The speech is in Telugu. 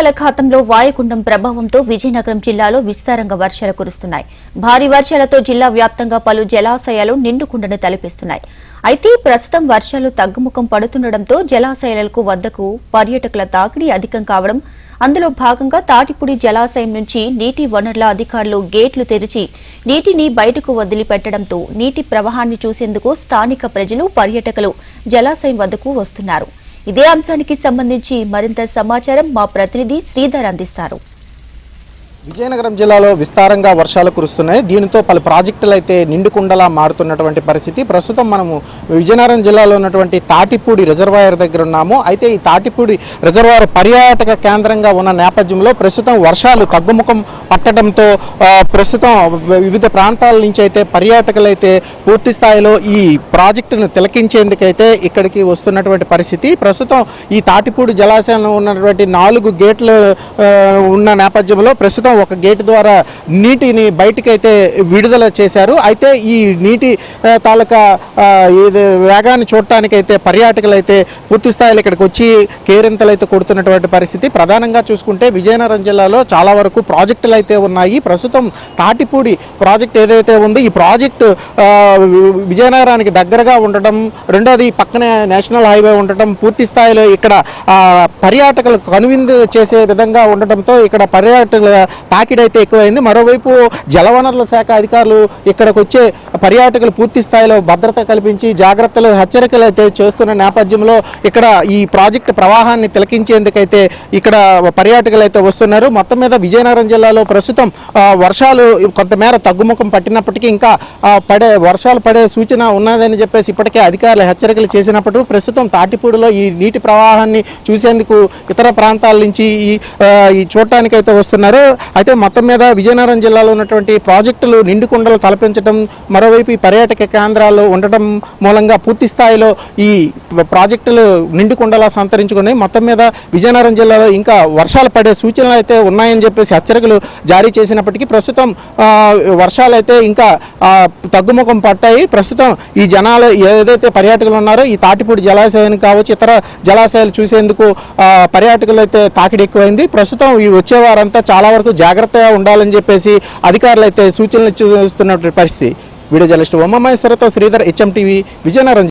బంగాళాఖాతంలో వాయుగుండం ప్రభావంతో విజయనగరం జిల్లాలో విస్తారంగా వర్షాలు కురుస్తున్నాయి. భారీ వర్షాలతో జిల్లా వ్యాప్తంగా పలు జలాశయాలు నిండుకుండను తలపిస్తున్నాయి. అయితే ప్రస్తుతం వర్షాలు తగ్గుముఖం పడుతుండటంతో జలాశయాలకు వద్దకు పర్యాటకుల తాకిడి అధికం కావడం అందులో భాగంగా తాటిపూడి జలాశయం నుంచి నీటి వనరుల అధికారులు గేట్లు తెరిచి నీటిని బయటకు వదిలిపెట్టడంతో నీటి ప్రవాహాన్ని చూసేందుకు స్థానిక ప్రజలు పర్యాటకులు జలాశయం వద్దకు వస్తున్నారు. ఇదే అంశానికి సంబంధించి మరింత సమాచారం మా ప్రతినిధి శ్రీధర్ అందిస్తారు. విజయనగరం జిల్లాలో విస్తారంగా వర్షాలు కురుస్తున్నాయి. దీనితో పలు ప్రాజెక్టులు అయితే నిండుకుండలా మారుతున్నటువంటి పరిస్థితి. ప్రస్తుతం మనము విజయనగరం జిల్లాలో ఉన్నటువంటి తాటిపూడి రిజర్వాయర్ దగ్గర ఉన్నాము. అయితే ఈ తాటిపూడి రిజర్వాయర్ పర్యాటక కేంద్రంగా ఉన్న నేపథ్యంలో ప్రస్తుతం వర్షాలు తగ్గుముఖం పట్టడంతో ప్రస్తుతం వివిధ ప్రాంతాల నుంచి అయితే పర్యాటకులు అయితే పూర్తి స్థాయిలో ఈ ప్రాజెక్టును తిలకించేందుకైతే ఇక్కడికి వస్తున్నటువంటి పరిస్థితి. ప్రస్తుతం ఈ తాటిపూడి జలాశయంలో ఉన్నటువంటి నాలుగు గేట్లు ఉన్న నేపథ్యంలో ప్రస్తుతం ఒక గేట్ ద్వారా నీటిని బయటికైతే విడుదల చేశారు. అయితే ఈ నీటి తాలూకా ఇది వేగాన్ని చూడటానికైతే పర్యాటకులు అయితే పూర్తి స్థాయిలో ఇక్కడికి వచ్చి కేరింతలు అయితే కొడుతున్నటువంటి పరిస్థితి. ప్రధానంగా చూసుకుంటే విజయనగరం జిల్లాలో చాలా వరకు ప్రాజెక్టులు అయితే ఉన్నాయి. ప్రస్తుతం తాటిపూడి ప్రాజెక్ట్ ఏదైతే ఉందో ఈ ప్రాజెక్టు విజయనగరానికి దగ్గరగా ఉండటం రెండోది పక్కనే నేషనల్ హైవే ఉండటం పూర్తి స్థాయిలో ఇక్కడ పర్యాటకులు కనువిందు చేసే విధంగా ఉండటంతో ఇక్కడ పర్యాటకుల తాకిడి అయితే ఎక్కువైంది. మరోవైపు జలవనరుల శాఖ అధికారులు ఇక్కడికి వచ్చే పర్యాటకులు పూర్తి స్థాయిలో భద్రత కల్పించి జాగ్రత్తలు హెచ్చరికలు అయితే చేస్తున్న నేపథ్యంలో ఇక్కడ ఈ ప్రాజెక్టు ప్రవాహాన్ని తిలకించేందుకైతే ఇక్కడ పర్యాటకులు అయితే వస్తున్నారు. మొత్తం మీద విజయనగరం జిల్లాలో ప్రస్తుతం వర్షాలు కొంతమేర తగ్గుముఖం పట్టినప్పటికీ ఇంకా పడే వర్షాలు పడే సూచన ఉన్నదని చెప్పేసి ఇప్పటికే అధికారులు హెచ్చరికలు చేసినప్పుడు ప్రస్తుతం తాటిపూడిలో ఈ నీటి ప్రవాహాన్ని చూసేందుకు ఇతర ప్రాంతాల నుంచి ఈ చూడటానికైతే ఈ వస్తున్నారు. అయితే మొత్తం మీద విజయనగరం జిల్లాలో ఉన్నటువంటి ప్రాజెక్టులు నిండుకుండలు తలపించడం మరోవైపు ఈ పర్యాటక కేంద్రాలు ఉండటం మూలంగా పూర్తి స్థాయిలో ఈ ప్రాజెక్టులు నిండుకుండలా సంతరించుకున్నాయి మొత్తం మీద విజయనగరం జిల్లాలో ఇంకా వర్షాలు పడే సూచనలు అయితే ఉన్నాయని చెప్పేసి హెచ్చరికలు జారీ చేసినప్పటికీ ప్రస్తుతం వర్షాలు అయితే ఇంకా తగ్గుముఖం పట్టాయి. ప్రస్తుతం ఈ జనాలు ఏదైతే పర్యాటకులు ఉన్నారో ఈ తాటిపూడి జలాశయానికి కావచ్చు ఇతర జలాశయాలు చూసేందుకు పర్యాటకులు అయితే తాకిడి ఎక్కువైంది. ప్రస్తుతం ఈ వచ్చే వారంతా చాలా వరకు జాగ్రత్తగా ఉండాలని చెప్పేసి అధికారులు అయితే సూచనలు చూస్తున్నటువంటి పరిస్థితి. వీడియో జర్నలిస్ట్ ఉమామహేశ్వరతో శ్రీధర్ హెచ్ఎం టీవీ విజయనగరం